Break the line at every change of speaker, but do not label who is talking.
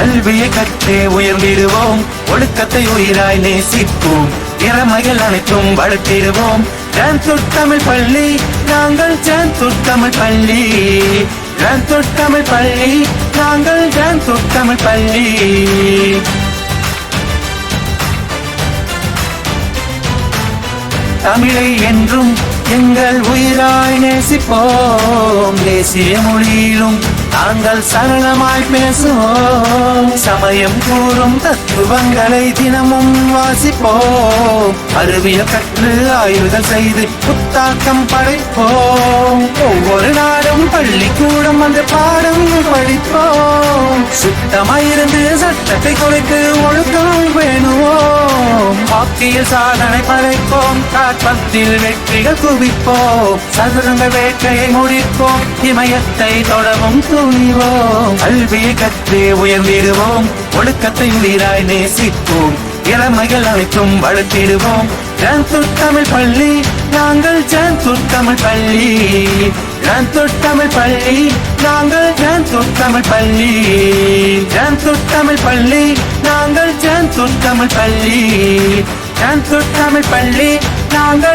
கல்வியை கற்றே உயர்ந்திடுவோம். ஒழுக்கத்தை உயிராய் நேசிப்போம். திறமைகள் அனைத்தும் வளர்த்திடுவோம். ஜான்தூர் தமிழ் பள்ளி நாங்கள் ஜான்தூர் தமிழ் பள்ளி ஜான்தூர் தமிழ் பள்ளி நாங்கள் ஜான்தூர் தமிழ் பள்ளி தமிழை என்றும் எங்கள் உயிராய் நேசிப்போம். தேசிய மொழியிலும் நாங்கள் சரளமாய் பேசுவோம். சமயம் கூறும் தத்துவங்களை தினமும் வாசிப்போம். அறிவியல் கற்று ஆய்வுகள் செய்து புத்தாக்கம் படைப்போம். ஒவ்வொரு நாடும் பள்ளிக்கூடம் அந்த பாடம் படிப்போம். சுத்தமாயிருந்து சட்டத்தை குறைத்து ஒழுக்கம் வேணுவோம் ஹாக்கியில் சாதனை படைப்போம். காற்பத்தில் வெற்றிகள் குவிப்போம். சதுரங்க வேட்டையை முடிப்போம். இமயத்தை தொடவும் துணிவோம். கல்வியை கற்று உயர்ந்திடுவோம். ஒழுக்கத்தை உயிராய் நேசிப்போம். இளமைகள் அனைத்தும் வளர்த்திடுவோம். ஜான்தூர் தமிழ் பள்ளி நாங்கள் ஜான்தூர் தமிழ் பள்ளி. ஜான்தூர் தமிழ் பள்ளி நாங்கள் ஜான்தூர் தமிழ் பள்ளி. ஜான்தூர் தமிழ் பள்ளி நாங்கள் ஜான்தூர் தமிழ் பள்ளி. ஜான்தூர் தமிழ் பள்ளி நாங்க